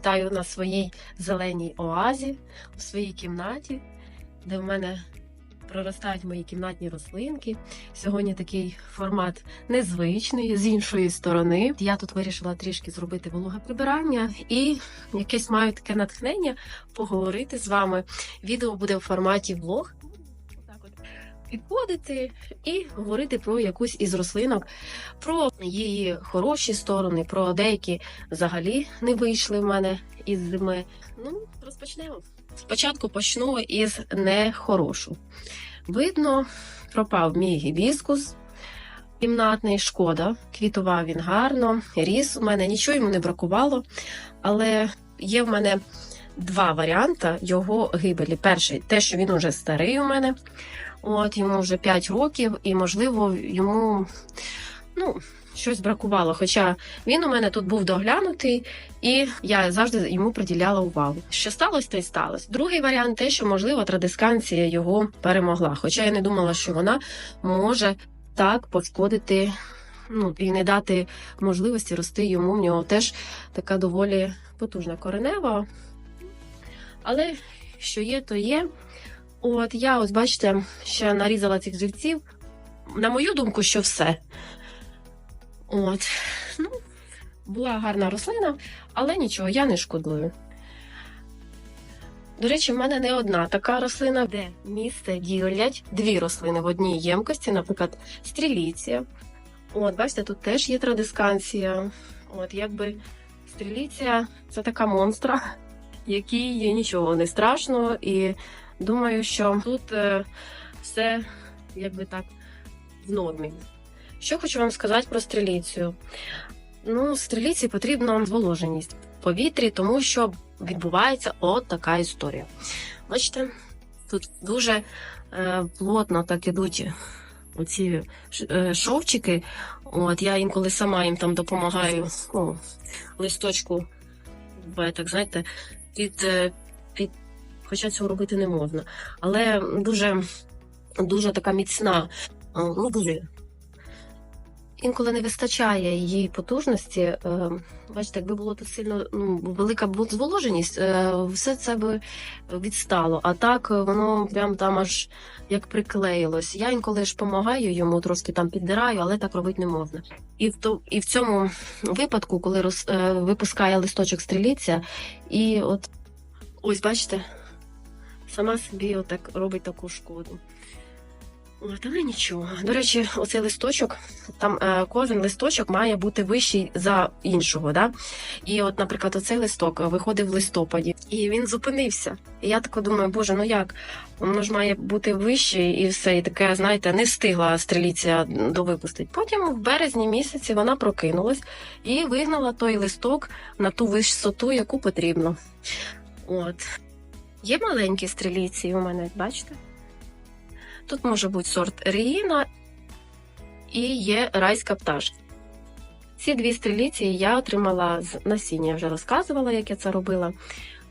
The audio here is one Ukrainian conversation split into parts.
Вітаю на своїй зеленій оазі у своїй кімнаті, де в мене проростають мої кімнатні рослинки. Сьогодні такий формат незвичний з іншої сторони. Я тут вирішила трішки зробити вологе прибирання і якесь маю таке натхнення поговорити з вами. Відео буде в форматі влог. Підходити і говорити про якусь із рослинок, про її хороші сторони, про деякі взагалі не вийшли в мене із зими. Ну, розпочнемо. Спочатку почну із нехорошу. Видно, пропав мій гібіскус кімнатний, шкода. Квітував він гарно, ріс у мене, нічого йому не бракувало, але є в мене два варіанти його гибелі. Перший те, що він уже старий у мене. От йому вже 5 років, і можливо йому ну, щось бракувало. Хоча він у мене тут був доглянутий, і я завжди йому приділяла увагу. Що сталося, то й сталося. Другий варіант те, що можливо традисканція його перемогла. Хоча я не думала, що вона може так пошкодити. Ну, і не дати можливості рости йому. В нього теж така доволі потужна коренева. Але що є, то є. От я, ось бачите, ще нарізала цих живців. На мою думку, що все. От, ну, була гарна рослина, але нічого, я не шкодую. До речі, в мене не одна така рослина, де місце ділять дві рослини в одній ємкості, наприклад, стріліція. От, бачите, тут теж є традисканція. От, якби стріліція це така монстра, якій нічого не страшно, і думаю, що тут е, все якби так в нормі. Що хочу вам сказати про стріліцію? Ну, стріліці потрібна зволоженість в повітрі, тому що відбувається от така історія. Бачите, тут дуже е, плотно так ідуть оці е, шовчики. От я інколи сама їм там допомагаю ну, листочку, так, знаєте, е, під хоча цього робити не можна. Але дуже, дуже така міцна, ну дуже. Інколи не вистачає її потужності. Е, Бачите, якби було тут сильно ну, велика зволоженість, е, все це би відстало. А так е, воно прям там аж як приклеїлось. Я інколи ж допомагаю йому, трошки там піддираю, але так робити не можна. І в то, і в цьому випадку, коли роз, е, випускає листочок стріліця, і от ось бачите, сама собі отак робить таку шкоду. От, але нічого. До речі, оцей листочок, там е, кожен листочок має бути вищий за іншого. Да? І от, наприклад, оцей листок виходив в листопаді, і він зупинився. І я тако думаю, боже, ну як? Воно ж має бути вищий і все. І таке, знаєте, не встигла стріліця довипустити. Потім в березні місяці вона прокинулась і вигнала той листок на ту висоту, яку потрібно. От. Є маленькі стріліці у мене, бачите? Тут може бути сорт Ріїна і є райська пташка. Ці дві стріліці я отримала з насіння, я вже розказувала, як я це робила.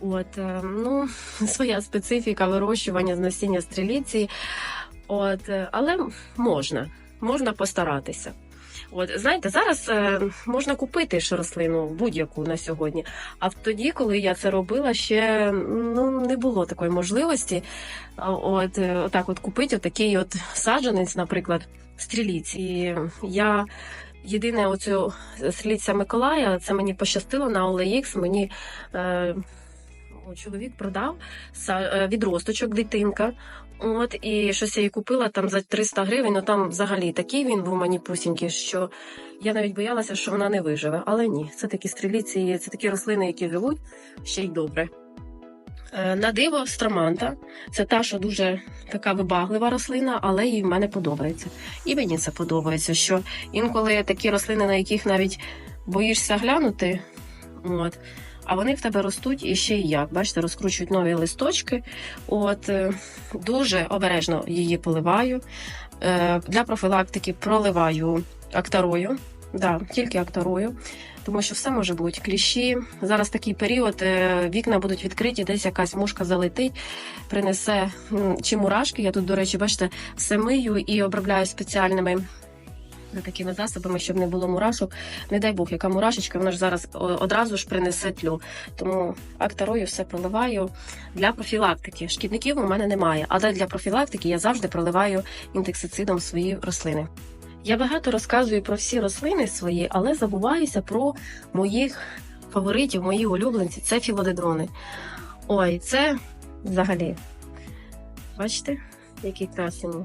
От, е, ну, своя специфіка вирощування з насіння стріліці. От, е, але можна, можна постаратися. От, знаєте, зараз е, можна купити ж рослину будь-яку на сьогодні. А тоді, коли я це робила, ще ну, не було такої можливості. От, е, отак от купити отакий от саджанець, наприклад, стріліць. І я єдине оцю стріліця Миколая, це мені пощастило на OLX, мені е, чоловік продав е, відросточок, дитинка. От, і щось я її купила там за 300 гривень, ну там взагалі такий він був маніпусінький, що я навіть боялася, що вона не виживе. Але ні, це такі стріліці, це такі рослини, які живуть ще й добре. Е, На диво строманта. Це та, що дуже така вибаглива рослина, але їй в мене подобається. І мені це подобається, що інколи такі рослини, на яких навіть боїшся глянути, от, а вони в тебе ростуть і ще й як. Бачите, розкручують нові листочки. От, е, дуже обережно її поливаю. Е, Для профілактики проливаю актарою. Да, тільки акторою, тому що все може бути кліщі. Зараз такий період, е, вікна будуть відкриті, десь якась мушка залетить, принесе чи мурашки. Я тут, до речі, бачите, все мию і обробляю спеціальними такими засобами, щоб не було мурашок. Не дай Бог, яка мурашечка, вона ж зараз одразу ж принесе тлю. Тому акторою все проливаю для профілактики. Шкідників у мене немає, але для профілактики я завжди проливаю інтексицидом свої рослини. Я багато розказую про всі рослини свої, але забуваюся про моїх фаворитів, мої улюбленці це філодендрони. Ой, це взагалі. Бачите, які красені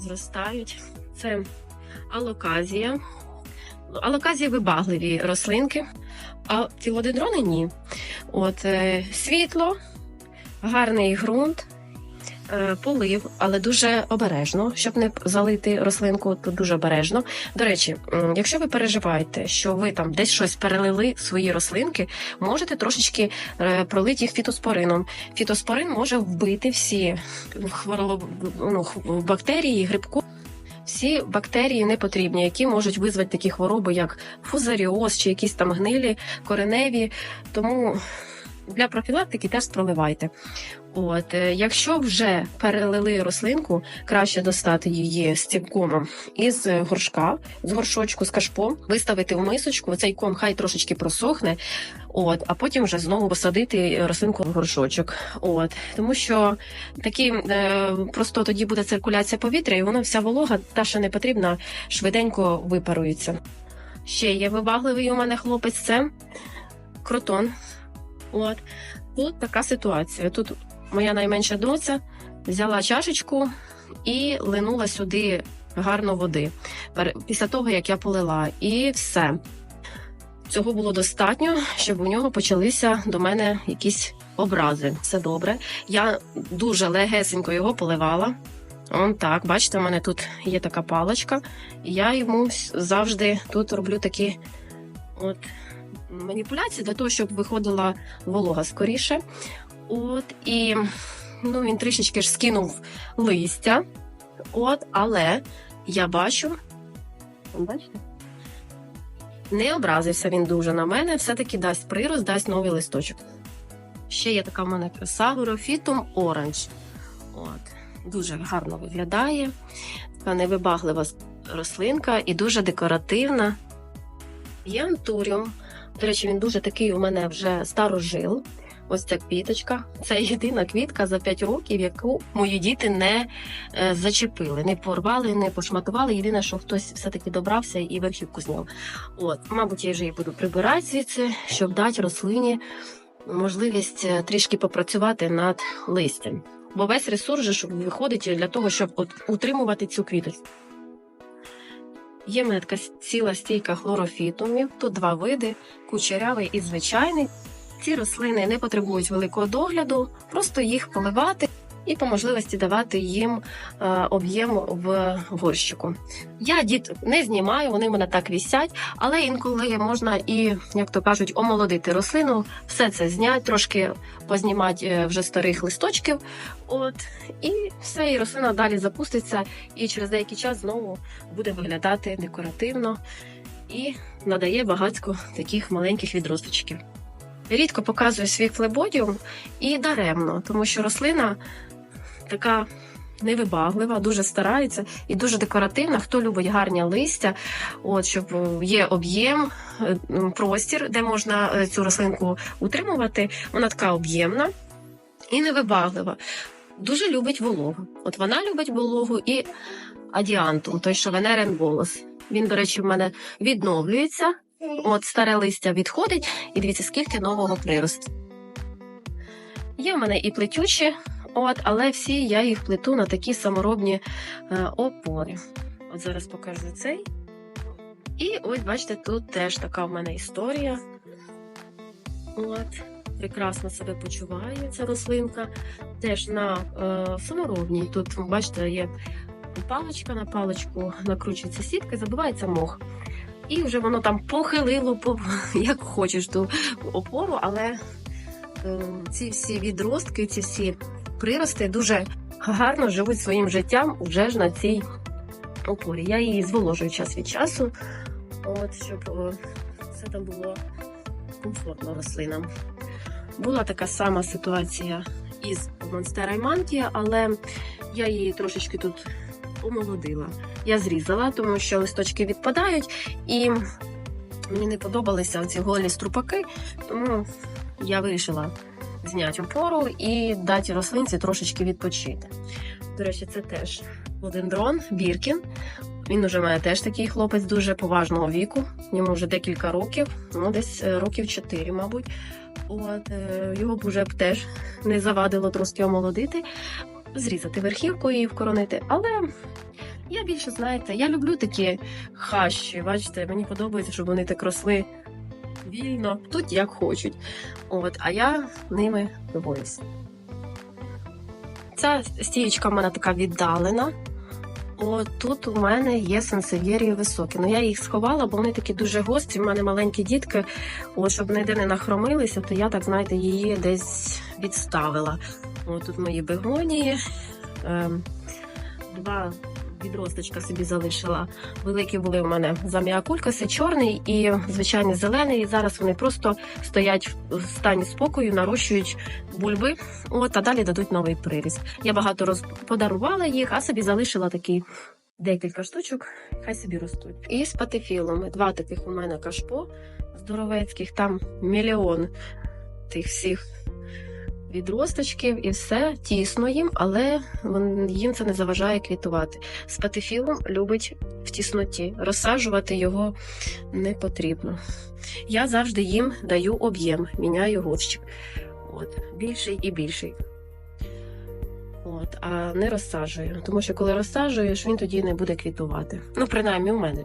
зростають. Це алоказія. Алоказія вибагливі рослинки, а філодендрони ні. От е, світло, гарний ґрунт, е, полив, але дуже обережно, щоб не залити рослинку, то дуже обережно. До речі, якщо ви переживаєте, що ви там десь щось перелили свої рослинки, можете трошечки е, пролити їх фітоспорином. Фітоспорин може вбити всі хвороб... ну, бактерії, грибку. Всі бактерії не потрібні, які можуть визвати такі хвороби, як фузаріоз чи якісь там гнилі, кореневі. Тому для профілактики теж проливайте. От, е, якщо вже перелили рослинку, краще достати її з цим із е, горшка, з горшочку, з кашпом, виставити в мисочку. Цей ком хай трошечки просохне, от, а потім вже знову посадити рослинку в горшочок. От, тому що такі е, просто тоді буде циркуляція повітря, і вона вся волога, та що не потрібна, швиденько випарується. Ще є вибагливий у мене хлопець, це кротон. От тут така ситуація. Тут моя найменша доця взяла чашечку і линула сюди гарно води після того, як я полила, і все. Цього було достатньо, щоб у нього почалися до мене якісь образи. Все добре. Я дуже легесенько його поливала. Он так, бачите, у мене тут є така паличка, і я йому завжди тут роблю такі от маніпуляції для того, щоб виходила волога скоріше. От і ну, він трішечки ж скинув листя. От, але я бачу, бачите? Не образився він дуже на мене, все-таки дасть прирост, дасть новий листочок. Ще є така в мене краса Горофітум Оранж. От, дуже гарно виглядає. Така невибаглива рослинка і дуже декоративна. Є антуріум. До речі, він дуже такий у мене вже старожил. Ось ця квіточка. Це єдина квітка за 5 років, яку мої діти не е, зачепили, не порвали, не пошматували. Єдине, що хтось все-таки добрався і верхівку зняв. От, мабуть, я вже її буду прибирати звідси, щоб дати рослині можливість е, трішки попрацювати над листям. Бо весь ресурс же виходить для того, щоб от, утримувати цю квіточку. Є така ціла стійка хлорофітумів. Тут два види: кучерявий і звичайний. Ці рослини не потребують великого догляду, просто їх поливати і по можливості давати їм е, об'єм в горщику. Я діт не знімаю, вони в мене так вісять, але інколи можна і, як то кажуть, омолодити рослину, все це зняти, трошки познімати е, вже старих листочків. От і все, і рослина далі запуститься, і через деякий час знову буде виглядати декоративно і надає багатько таких маленьких відросточків. Рідко показую свій флебодіум і даремно, тому що рослина така невибаглива, дуже старається і дуже декоративна. Хто любить гарні листя, от щоб е, є об'єм, е, простір, де можна е, цю рослинку утримувати. Вона така об'ємна і невибаглива. Дуже любить вологу. От вона любить вологу і адіантум, той, що венерен волос. Він, до речі, в мене відновлюється. От старе листя відходить, і дивіться, скільки нового приросту. Є в мене і плетючі, от, але всі я їх плету на такі саморобні е, опори. От зараз покажу цей. І ось, бачите, тут теж така в мене історія. От, прекрасно себе почуває ця рослинка. Теж на е, саморобній. Тут, бачите, є паличка на паличку, накручується сітка, забивається мох. І вже воно там похилило, по- як хочеш ту опору, але е, ці всі відростки, ці всі прирости дуже гарно живуть своїм життям вже ж на цій опорі. Я її зволожую час від часу, от, щоб е, все там було комфортно рослинам. Була така сама ситуація із Монстера Мантія, але я її трошечки тут омолодила. Я зрізала, тому що листочки відпадають, і мені не подобалися ці голі струпаки, тому я вирішила зняти опору і дати рослинці трошечки відпочити. До речі, це теж дрон Біркін. Він уже має теж такий хлопець дуже поважного віку. Йому вже декілька років, ну десь е, років 4, мабуть. От е, його б уже б теж не завадило трошки омолодити, зрізати верхівку і вкоронити. Але я більше знаєте, я люблю такі хащі. Бачите, мені подобається, щоб вони так росли вільно, тут як хочуть. От, а я ними любуюсь. Ця стієчка в мене така віддалена. От тут у мене є сансев'єрії високі. Ну я їх сховала, бо вони такі дуже гострі. У мене маленькі дітки. От щоб ніде не нахромилися, то я так знаєте її десь відставила. От тут мої бегонії. Ем, два відросточка собі залишила. Великі були у мене заміакулькаси, чорний і звичайний зелений. І зараз вони просто стоять в стані спокою, нарощують бульби. От, а далі дадуть новий приріст. Я багато роз... подарувала їх, а собі залишила такі декілька штучок, хай собі ростуть. І з патефілами. Два таких у мене кашпо здоровецьких, там мільйон тих всіх відросточків і все тісно їм, але їм це не заважає квітувати. З патефілом любить в тісноті. Розсаджувати його не потрібно. Я завжди їм даю об'єм, міняю горщик. От, більший і більший. От, а не розсаджую. Тому що коли розсаджуєш, він тоді не буде квітувати. Ну, принаймні, у мене